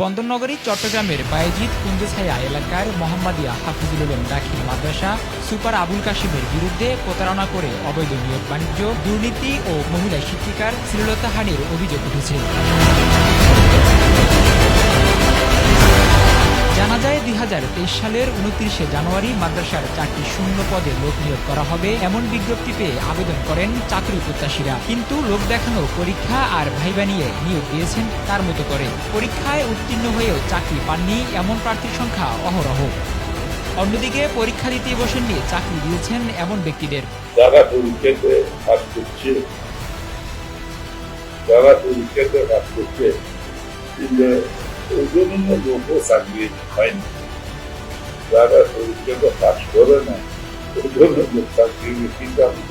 বন্দরনগরী, চট্টগ্রামের বায়েজিদ কুন্দুছায়া এলাকার মোহাম্মদিয়া হাফিজুল উলুম দাখিল মাদ্রাসা সুপার আবুল কাশিমের বিরুদ্ধে প্রতারণা করে অবৈধ নিয়োগ বাণিজ্য, দুর্নীতি ও মহিলা শিক্ষিকার শ্রীলতা হানির অভিযোগ উঠেছে। দুই হাজার তেইশ সালের উনত্রিশে জানুয়ারি মাদ্রাসার চারটি শূন্য পদে লোক নিয়োগ করা হবে এমন বিজ্ঞপ্তি পেয়ে আবেদন করেন চাকরি প্রত্যাশীরা। কিন্তু লোক দেখানো পরীক্ষা আর ভাইবা নিয়ে নিয়োগ দিয়েছেন তার মতো করে। পরীক্ষায় উত্তীর্ণ হয়েও চাকরি পাননি এমন প্রার্থীর সংখ্যা অহরহ। অন্যদিকে পরীক্ষা দিতে বসেননি চাকরি দিয়েছেন এমন ব্যক্তিদের। যারা পরীক্ষাতে পাস করছে, যারা পরীক্ষাতে পাস করছে কিন্তু ওজন্য লোকও চাকরি হয়নি যারা পরীক্ষাতে পাস করে না ওজন্য লোক চাকরি কিন্তু আমি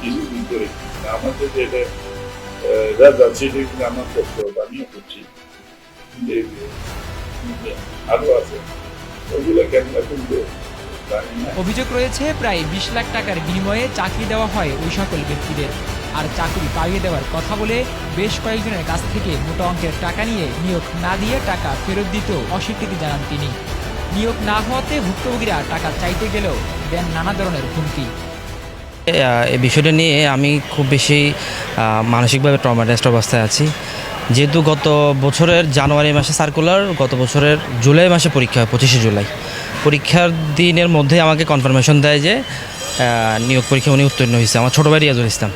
কিছুদিন করে আমাদের যেটা রেজাল্ট সেটা কিন্তু আমার পক্ষে আমিও করছি যে আরও আছে ওগুলো কেন কিন্তু অভিযোগ রয়েছে, প্রায় বিশ লাখ টাকার বিনিময়ে চাকরি দেওয়া হয় ওই সকল ব্যক্তিদের। আর চাকরি পাইয়ে দেওয়ার কথা বলে বেশ কয়েকজনের কাছ থেকে মোটা অঙ্কের টাকা নিয়ে নিয়োগ না দিয়ে টাকা ফেরত দিতেও অস্বীকৃতি জানান তিনি। নিয়োগ না হওয়াতে ভুক্তভোগীরা টাকা চাইতে গেলেও দেন নানা ধরনের হুমকি। এই বিষয়টা নিয়ে আমি খুব বেশি মানসিকভাবে ট্রমাটাইজড অবস্থায় আছি। যেহেতু গত বছরের জানুয়ারি মাসে সার্কুলার গত বছরের জুলাই মাসে পরীক্ষা হয়, পঁচিশে জুলাই। পরীক্ষার দিনের মধ্যে আমাকে কনফার্মেশন দেয় যে নিয়োগ পরীক্ষা উনি উত্তীর্ণ হয়েছে, আমার ছোটো ভাই রিয়াজুল ইসলাম।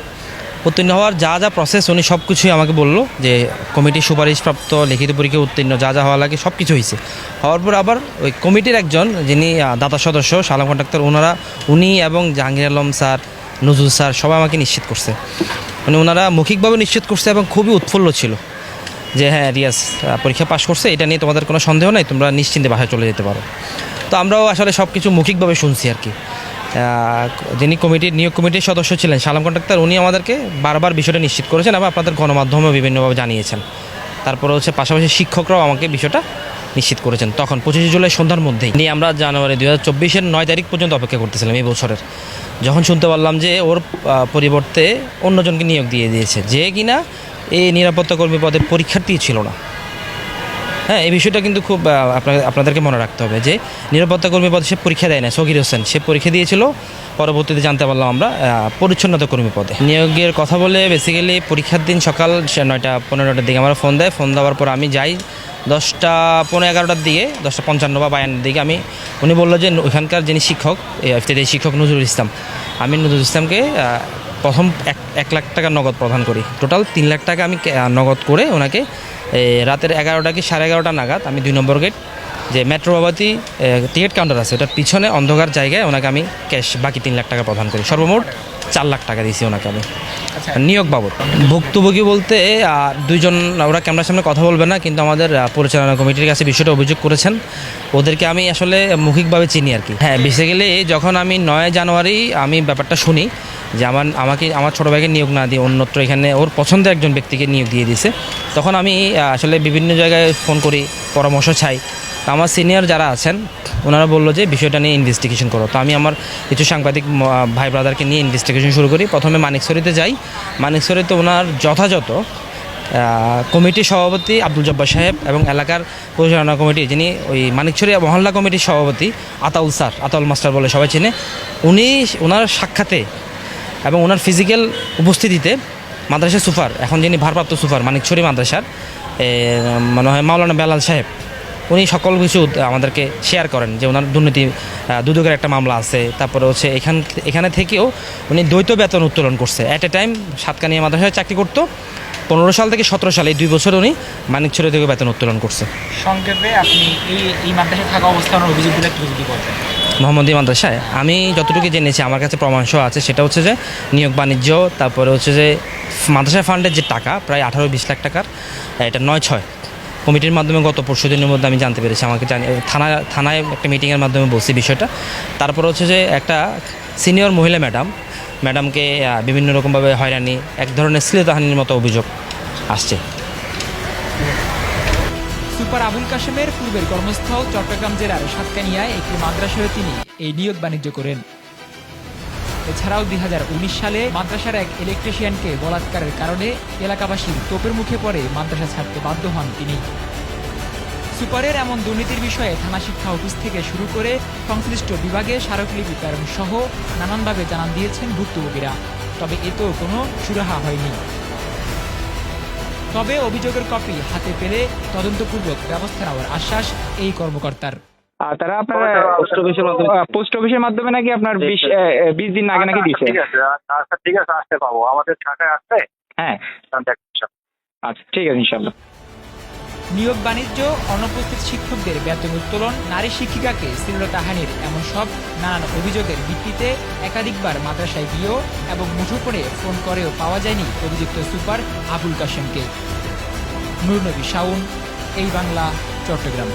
উত্তীর্ণ হওয়ার যা যা প্রসেস উনি সব কিছুই আমাকে বলল যে কমিটির সুপারিশপ্রাপ্ত লিখিত পরীক্ষা উত্তীর্ণ যা যা হওয়া লাগে সব কিছু হয়েছে। হওয়ার পর আবার ওই কমিটির একজন যিনি দাতা সদস্য সালাম কন্ট্রাক্টর ওনারা উনি এবং জাহাঙ্গীর আলম স্যার নজরুল স্যার সবাই আমাকে নিশ্চিত করছে। মানে ওনারা মৌখিকভাবে নিশ্চিত করছে এবং খুবই উৎফুল্ল ছিল যে হ্যাঁ আহ, পরীক্ষা পাশ করছে এটা নিয়ে তোমাদের কোনো সন্দেহ নাই তোমরা নিশ্চিন্তে বাসায় চলে যেতে পারো। তো আমরাও আসলে সব কিছু মৌখিকভাবে শুনছি আর কি। যিনি কমিটির নিয়োগ কমিটির সদস্য ছিলেন, সালাম কন্ট্রাক্টর, উনি আমাদেরকে বারবার বিষয়টা নিশ্চিত করেছেন এবং আপনাদের গণমাধ্যমে বিভিন্নভাবে জানিয়েছেন। তারপরে হচ্ছে পাশাপাশি শিক্ষকরাও আমাকে বিষয়টা নিশ্চিত করেছেন। তখন পঁচিশে জুলাই সন্ধ্যার মধ্যেই নিয়ে আমরা জানুয়ারি দু হাজার চব্বিশের নয় তারিখ পর্যন্ত অপেক্ষা করতেছিলাম এই বছরের। যখন শুনতে পারলাম যে ওর পরিবর্তে অন্যজনকে নিয়োগ দিয়ে দিয়েছে, যে কিনা এই নিরাপত্তা কর্মী পদে পরীক্ষার্থী ছিল না। হ্যাঁ এই বিষয়টা কিন্তু খুব আপনাদেরকে মনে রাখতে হবে যে নিরাপত্তা কর্মী পদে সে পরীক্ষা দেয় না সকির হোসেন। সে পরীক্ষা দিয়েছিল, পরবর্তীতে জানতে পারলাম আমরা পরিচ্ছন্নতা কর্মী পদে। নিয়োগের কথা বলে বেসিক্যালি পরীক্ষার দিন সকাল নয়টা পনেরোটার দিকে আমার ফোন দেয় ফোন দেওয়ার পর আমি যাই দশটা পনেরো এগারোটার দিকে, দশটা পঞ্চান্ন বা বায়ান্নর দিকে আমি, উনি বলল যে ওইখানকার যিনি শিক্ষক এই শিক্ষক নজরুল ইসলাম, আমি নজরুল ইসলামকে প্রথম এক এক লাখ টাকা নগদ প্রদান করি। টোটাল তিন লাখ টাকা আমি নগদ করে ওনাকে রাতের এগারোটা কি সাড়ে এগারোটা নাগাদ আমি দুই নম্বর গেট যে মেট্রো বাবাতি টিকিট কাউন্টার আছে। ওটার পিছনে অন্ধকার জায়গায় ওনাকে আমি ক্যাশ বাকি তিন লাখ টাকা প্রদান করি। সর্বমোট চার লাখ টাকা দিয়েছি ওনাকে আমি। নিয়োগ বাবদ। ভুক্তভোগী বলতে দুইজন ওরা ক্যামেরার সামনে কথা বলবে না কিন্তু আমাদের পরিচালনা কমিটির কাছে বিষয়টা অভিযোগ করেছেন। ওদেরকে আমি আসলে মৌখিকভাবে চিনি আর কি। হ্যাঁ বেসিক্যালি যখন আমি নয় জানুয়ারি আমি ব্যাপারটা শুনি যে আমার, আমাকে, আমার ছোটো ভাইকে নিয়োগ না দিয়ে অন্যত্র এখানে ওর পছন্দের একজন ব্যক্তিকে নিয়োগ দিয়ে দিয়েছে। তখন আমি আসলে বিভিন্ন জায়গায় ফোন করি, পরামর্শ চাই। আমার সিনিয়র যারা আছেন, ওনারা বলল যে বিষয়টা নিয়ে ইনভেস্টিগেশন করো। তো আমি আমার কিছু সাংবাদিক ভাই ব্রাদারকে নিয়ে ইনভেস্টিগেশন শুরু করি। প্রথমে মানিকছড়িতে যাই। মানিকছড়িতে ওনার যথাযথ কমিটির সভাপতি আব্দুল জব্বার সাহেব এবং এলাকার পরিচালনা কমিটি, যিনি ওই মানিকছড়ি মহল্লা কমিটির সভাপতি আতাউল স্যার, আতাউল মাস্টার বলে সবাই চিনে, উনি, ওনার সাক্ষাতে এবং ওনার ফিজিক্যাল উপস্থিতিতে মাদ্রাসা সুপার, এখন যিনি ভারপ্রাপ্ত সুপার মানিকছড়ি মাদ্রাসার মনে হয় মাওলানা বেলাল সাহেব, উনি সকল কিছু আমাদেরকে শেয়ার করেন যে ওনার দুর্নীতি দুদকের একটা মামলা আছে, তারপরে হচ্ছে এখান, এখানে থেকেও উনি দ্বৈত বেতন উত্তোলন করছে। অ্যাট এ টাইম সাতকানিয়া মাদ্রাসায় চাকরি করতো, পনেরো সাল থেকে সতেরো সালে, এই দুই বছর উনি মানিকছড়ি থেকে বেতন উত্তোলন করছে। সংক্ষেপে আপনি এই মাদ্রাসায় থাকা অবস্থানের অভিযোগগুলো বলতেন। মোহাম্মদী মাদ্রাসায়। আমি যতটুকু জেনেছি, আমার কাছে প্রমাণসহ আছে, সেটা হচ্ছে যে নিয়োগ বাণিজ্য, তারপরে হচ্ছে যে মাদ্রাসা ফান্ডের যে টাকা, প্রায় আঠারো বিশ লাখ টাকার এটা নয় ছয়। কমিটির মাধ্যমে গত পরশু দিনের মধ্যে আমি জানতে পেরেছি, আমাকে জানি থানা থানায় একটা মিটিংয়ের মাধ্যমে বলছি বিষয়টা। তারপর হচ্ছে যে একটা সিনিয়র মহিলা ম্যাডাম ম্যাডামকে বিভিন্ন রকমভাবে হয়রানি, এক ধরনের শ্লীলতাহানির মতো অভিযোগ আসছে। সুপার আবুল কাশেমের পূর্বের কর্মস্থল, চট্টগ্রাম জেলার সাতকানিয়ায় একটি মাদ্রাসায় তিনি এই নিয়োগ বাণিজ্য করেন। এছাড়াও দুই সালে মাদ্রাসার এক ইলেকট্রিশিয়ানকে বলাৎকারের কারণে এলাকাবাসীর তোপের মুখে পড়ে মাদ্রাসা ছাড়তে বাধ্য হন তিনি। সুপারের এমন দুর্নীতির বিষয়ে থানা শিক্ষা অফিস থেকে শুরু করে সংশ্লিষ্ট বিভাগে স্মারকলিপি প্রেরণ সহ নানানভাবে জানান দিয়েছেন ভুক্তভোগীরা। তবে এতেও কোনো সুরাহা হয়নি। তবে অভিযোগের কপি হাতে পেলে তদন্তপূর্বক ব্যবস্থা নেওয়ার আশ্বাস এই কর্মকর্তার। আর তারা আপনার পোস্ট অফিসের মাধ্যমে? পোস্ট অফিসের মাধ্যমে নাকি আপনার বিশ বিশ দিন আগে নাকি দিছে ঠিক আছে আচ্ছা ঠিক আছে আসতে পাবো। আমাদের ঢাকায় আসতে? হ্যাঁ। আচ্ছা ঠিক আছে ইনশাল্লাহ। নিয়োগ বাণিজ্য, অনুপস্থিত শিক্ষকদের বেতন উত্তোলন, নারী শিক্ষিকাকে শ্লীলতাহানির এমন সব নানান অভিযোগের ভিত্তিতে একাধিকবার মাদ্রাসায় গিয়েও এবং মুঠোফোনে ফোন করেও পাওয়া যায়নি অভিযুক্ত সুপার আবুল কাশেমকে। নুরনবী শাউন এই বাংলা, চট্টগ্রাম।